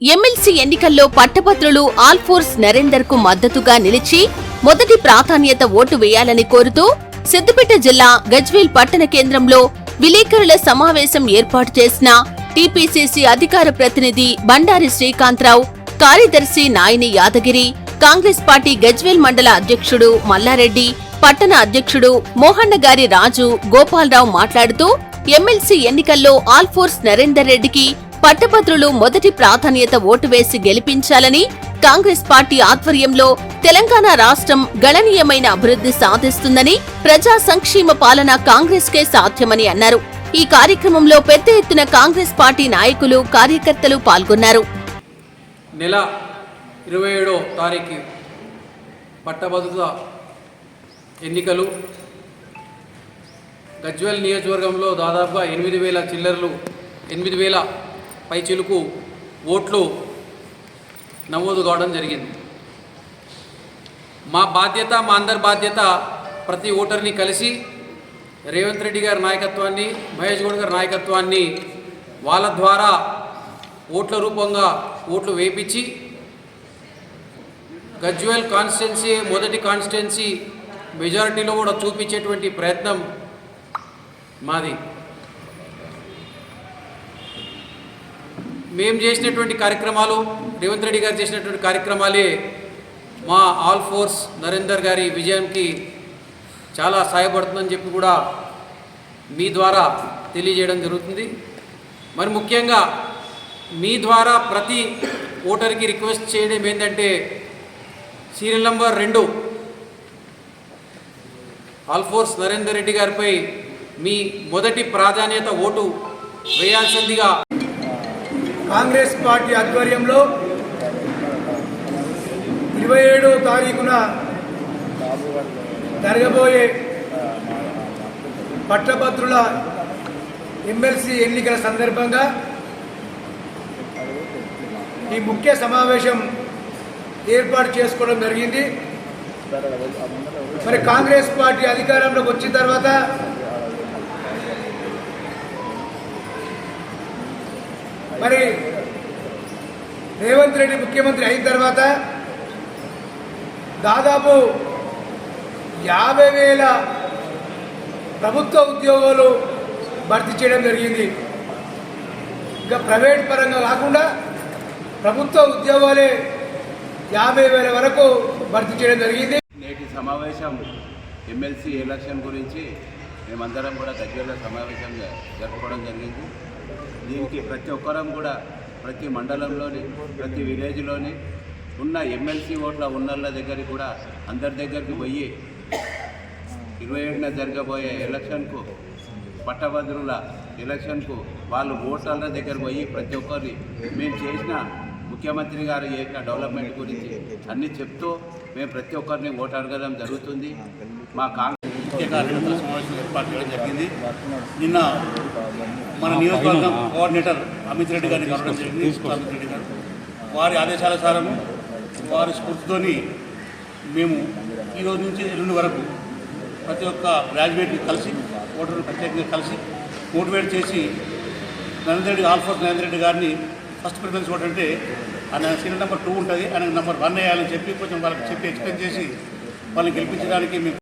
MLC ఎన్నికల్లో పట్టభద్రులు ఆల్ఫోర్స్ నరేందర్కు మద్దతుగా నిలిచి మొదటి ప్రాధాన్యత ఓటు వేయాలని కోరుతూ సిద్దిపేట జిల్లా గజ్వేల్ పట్టణ కేంద్రంలో విలేకరుల సమావేశం ఏర్పాటు చేసిన టీపీసీసీ అధికార ప్రతినిధి బండారి శ్రీకాంత్రావు కార్యదర్శి నాయని యాదగిరి కాంగ్రెస్ పార్టీ గజ్వేల్ మండల అధ్యక్షుడు మల్లారెడ్డి పట్టణ అధ్యక్షుడు మోహన్న గారి రాజు గోపాలరావు మాట్లాడుతూ ఎమ్మెల్సీ ఎన్నికల్లో ఆల్ఫోర్స్ నరేందర్ రెడ్డికి పట్టభద్రులు మొదటి ప్రాధాన్యత ఓటు వేసి గెలిపించాలని కాంగ్రెస్ పార్టీ ఆధ్వర్యంలో తెలంగాణ రాష్ట్రం గణనీయమైన అభివృద్ధి సాధిస్తుందని ప్రజా సంక్షేమ పాలన కాంగ్రెస్ కే సాధ్యమని అన్నారు. ఈ కార్యక్రమంలో పెద్ద ఎత్తున కాంగ్రెస్ పార్టీ నాయకులు కార్యకర్తలు పాల్గొన్నారు. నెల ఇరవై ఏడో తారీఖు పట్టభద్రుల ఎన్నికలు. గజ్వేల్ నియోజకవర్గంలో దాదాపుగా ఎనిమిది వేల చిల్లర్లు ఎనిమిది వేల పైచిలుకు ఓట్లు నమోదు కావడం జరిగింది. మా బాధ్యత మా అందరి బాధ్యత ప్రతి ఓటర్ని కలిసి రేవంత్ రెడ్డి గారి నాయకత్వాన్ని మహేష్ గౌడ్ గారి నాయకత్వాన్ని వాళ్ళ ద్వారా ఓట్ల రూపంగా ఓట్లు వేపించి గజ్వెల్ కాన్స్టిట్యున్సీ మొదటి కాన్స్టిట్యున్సీ మెజారిటీలో కూడా చూపించేటువంటి ప్రయత్నం మాది. మేము చేసినటువంటి కార్యక్రమాలు రేవంత్ రెడ్డి గారు చేసినటువంటి కార్యక్రమాలే మా ఆల్ ఫోర్స్ నరేందర్ గారి విజయానికి చాలా సహాయపడుతుందని చెప్పి కూడా మీ ద్వారా తెలియజేయడం జరుగుతుంది. మరి ముఖ్యంగా మీ ద్వారా ప్రతి ఓటర్కి రిక్వెస్ట్ చేయడం ఏంటంటే సీరియల్ నంబర్ రెండు ఆల్ఫోర్స్ నరేందర్ రెడ్డి గారిపై మీ మొదటి ప్రాధాన్యత ఓటు వేయాల్సిందిగా కాంగ్రెస్ పార్టీ ఆధ్వర్యంలో ఇరవై ఏడో తారీఖున జరగబోయే పట్టభద్రుల ఎమ్మెల్సీ ఎన్నికల సందర్భంగా ఈ ముఖ్య సమావేశం ఏర్పాటు చేసుకోవడం జరిగింది. మరి కాంగ్రెస్ పార్టీ అధికారంలోకి వచ్చిన తర్వాత మరి రేవంత్ రెడ్డి ముఖ్యమంత్రి అయిన తర్వాత దాదాపు యాభై వేల ప్రభుత్వ ఉద్యోగాలు భర్తీ చేయడం జరిగింది. ఇంకా ప్రైవేట్ పరంగా కాకుండా ప్రభుత్వ ఉద్యోగాలే యాభై వేల వరకు భర్తీ చేయడం జరిగింది. నేటి సమావేశం ఎమ్మెల్సీ ఎలక్షన్ గురించి మేమందరం కూడా దగ్గరలో సమావేశం జరుపుకోవడం జరిగింది. దీనికి ప్రతి ఒక్కరం కూడా ప్రతి మండలంలోని ప్రతి విలేజ్లోని ఉన్న ఎమ్మెల్సీ ఓట్ల ఉన్నళ్ళ దగ్గరికి కూడా అందరి దగ్గరికి పోయి ఇరవై ఏడున జరగబోయే ఎలక్షన్కు పట్టభద్రుల ఎలక్షన్కు వాళ్ళు ఓటర్ల దగ్గర పోయి ప్రతి ఒక్కరిని మేము చేసిన ముఖ్యమంత్రి గారు చేసిన డెవలప్మెంట్ గురించి అన్నీ చెప్తూ మేము ప్రతి ఒక్కరిని ఓటు అడగడం జరుగుతుంది. మా కాంగ్రెస్ ముఖ్య కార్యకర్తల సమావేశం ఏర్పాటు చేయడం జరిగింది. నిన్న మన నియోజకవర్గం కోఆర్డినేటర్ అమిత్ రెడ్డి గారిని కలవడం జరిగింది. అమిత్ రెడ్డి గారు. వారి ఆదేశానుసారము వారి స్ఫూర్తితోని మేము ఈ రోజు నుంచి ఎల్లుండి వరకు ప్రతి ఒక్క గ్రాడ్యుయేట్ని కలిసి ఓటర్ని ప్రత్యేకంగా కలిసి మోటివేట్ చేసి నరేంద్ర రెడ్డి ఆల్ఫోర్స్ నరేంద్ర రెడ్డి గారిని ఫస్ట్ ప్రిఫరెన్స్ అంటే ఆయన సీరియల్ నెంబర్ టూ ఉంటుంది. ఆయన నెంబర్ వన్ వేయాలని చెప్పి కొంచెం వాళ్ళకి చెప్పి ఎక్స్ప్లెయిన్ చేసి వాళ్ళని గెలిపించడానికి మేము